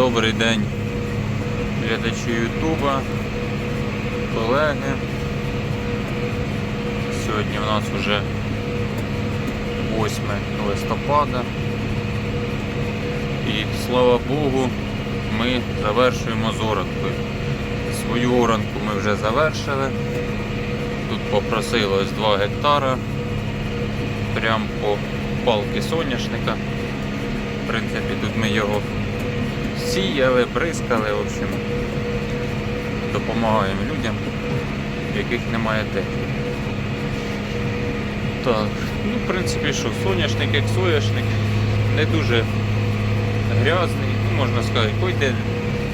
Добрий день, глядачі Ютуба, колеги. Сьогодні у нас вже 8 листопада. І слава Богу, ми завершуємо з оранкою. Свою оранку ми вже завершили. Тут попросилось 2 гектара. Прямо по палки соняшника. В принципі, тут ми його сіяли, бризкали, в общем, допомагаємо людям, яких немає техніки. Так, ну в принципі що, соняшник як соняшник, не дуже грязний, ну можна сказати, пойде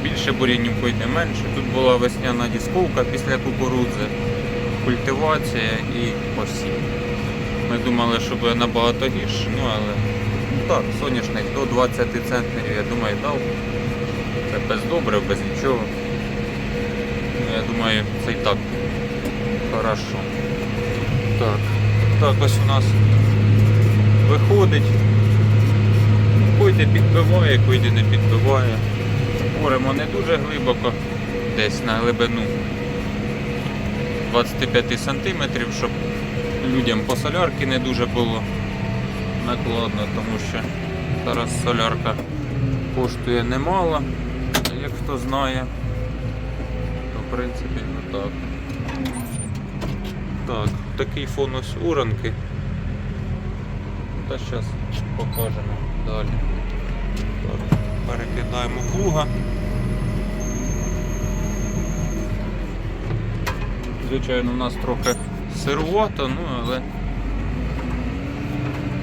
більше бурянів, пойде менше. Тут була весняна дісковка після кукурудзи, культивація і посів. Ми думали, що буде набагато гірше, ну але ну, так, соняшник до 20 центнерів, я думаю, дав. Це без добрив, без нічого. Ну, я думаю, це і так хорошо. Так, так ось у нас виходить. Койде підбиває, койде не підбиває. Оремо не дуже глибоко, десь на глибину 25 сантиметрів, щоб людям по солярки не дуже було накладно, тому що зараз солярка коштує немало, як хто знає. То в принципі ну так. Так, такий фон ось уранки. Та зараз покажемо далі. Так, перекидаємо плуга. Звичайно, у нас трохи сирувато, ну але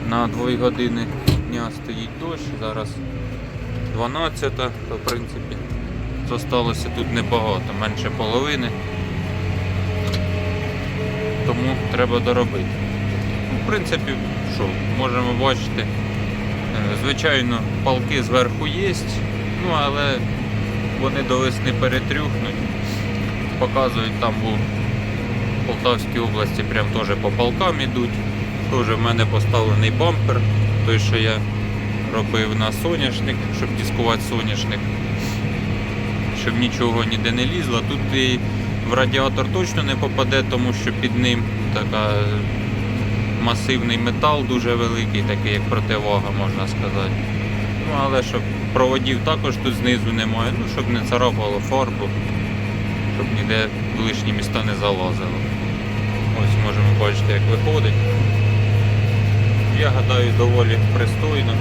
на 2 години дня стоїть дощ, зараз 12, то в принципі зосталося тут небагато, менше половини. Тому треба доробити. Ну, В принципі, що, можемо бачити, е, звичайно, палки зверху є, ну але вони до весни перетрюхнуть. Показують там у Полтавській області прям теж по палкам ідуть. Теж в мене поставлений бампер, той, що я робив на соняшник, щоб дискувати соняшник, щоб нічого ніде не лізло. Тут і в радіатор точно не попаде, тому що під ним така масивний метал дуже великий, такий як противага, можна сказати. Ну, але щоб проводів також тут знизу немає, ну щоб не царапало фарбу, щоб ніде в лишні міста не залазило. Ось можемо бачити, як виходить. Я гадаю, доволі пристойно.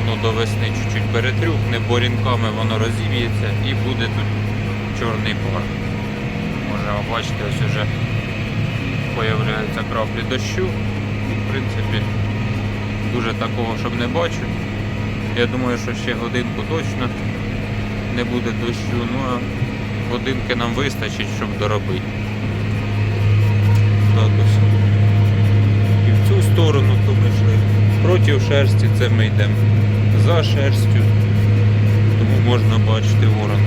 Воно до весни чуть-чуть перетрюхне, борінками воно розіб'ється і буде тут чорний пар. Можемо бачити, ось уже появляються краплі дощу. В принципі, дуже такого, щоб не бачу. Я думаю, що ще годинку точно не буде дощу, ну а годинки нам вистачить, щоб доробити. І в цю сторону то ми йшли. Проти шерсті це ми йдемо за шерстю. Тому можна бачити ворон.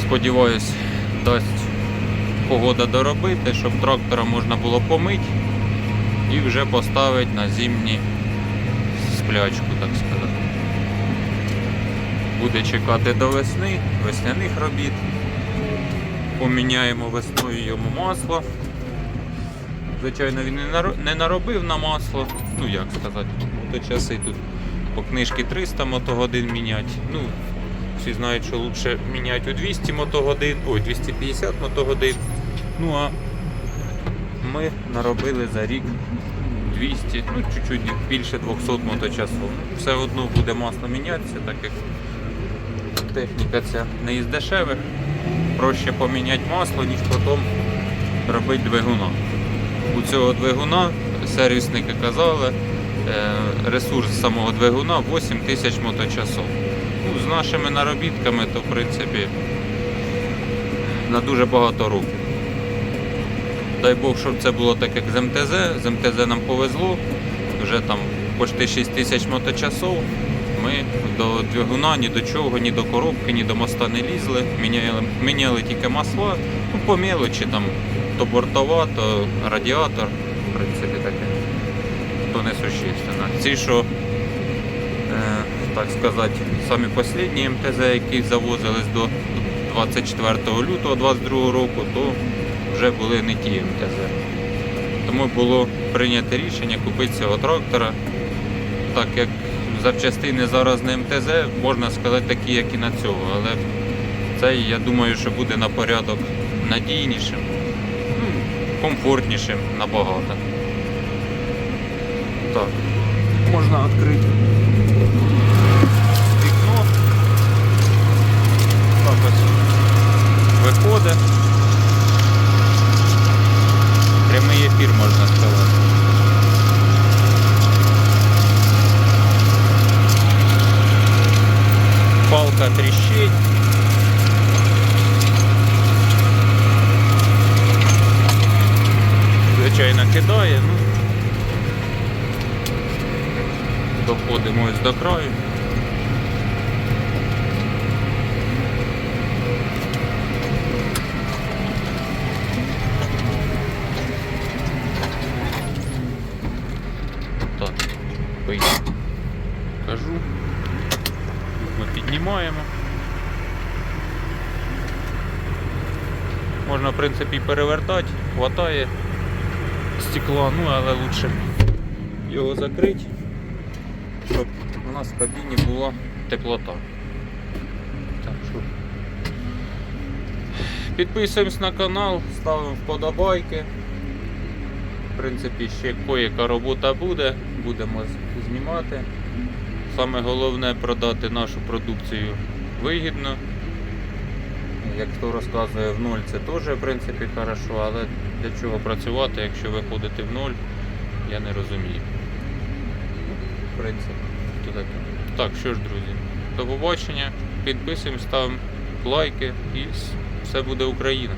Сподіваюсь, дасть погода доробити, щоб трактора можна було помити і вже поставити на зимні сплячку, так сказати. Буде чекати до весни, весняних робіт. Поміняємо весною йому масло. Звичайно, він не наробив на масло. Ну як сказати, моточаси тут по книжці 300 мотогодин міняти. Ну, всі знають, що краще міняти у 200 мотогодин, ой, 250 мотогодин. Ну а ми наробили за рік 200, ну чуть-чуть більше 200 моточасов. Все одно буде масло мінятися, так як техніка ця не із дешевих. Проще поміняти масло, ніж потім робити двигуна. У цього двигуна сервісники казали, е, ресурс самого двигуна 8 тисяч моточасов. Ну, з нашими наробітками, то в принципі на дуже багато років. Дай Бог, щоб це було так, як з МТЗ. З МТЗ нам повезло. Вже там почти 6 тисяч моточасов. Ми до двигуна ні до чого, ні до коробки, ні до моста не лізли. Міняли, міняли тільки масла. Ну, по мелочі там то бортова, то радіатор. В принципі, таке. То не. Ці, що, е, так сказати, самі останні МТЗ, які завозились до 24 лютого 2022 року, то вже були не ті МТЗ. Тому було прийнято рішення купити цього трактора, так як запчастини зараз не МТЗ, можна сказати, такі, як і на цього. Але цей, я думаю, що буде на порядок надійнішим, комфортнішим набагато. Так, можна відкрити вікно. Так ось виходить. Прямий ефір можна сказати. Палка тріщить. Звичайно кидає, ну. Доходимо ось до краю. Так, поїдемо. Кажу. Ми піднімаємо. Можна, в принципі, перевертати, хватає стекла, ну але лучше його закрити, щоб у нас в кабіні була теплота. Так що підписуємось на канал, ставимо вподобайки. В принципі, ще кояка робота буде, будемо знімати. Саме головне продати нашу продукцію вигідно. Як хто розказує в ноль, це теж в принципі хорошо, але для чого працювати, якщо виходити в ноль, я не розумію. В принципі. Так, що ж, друзі, до побачення. Підписуємо, ставимо лайки і все буде Україна.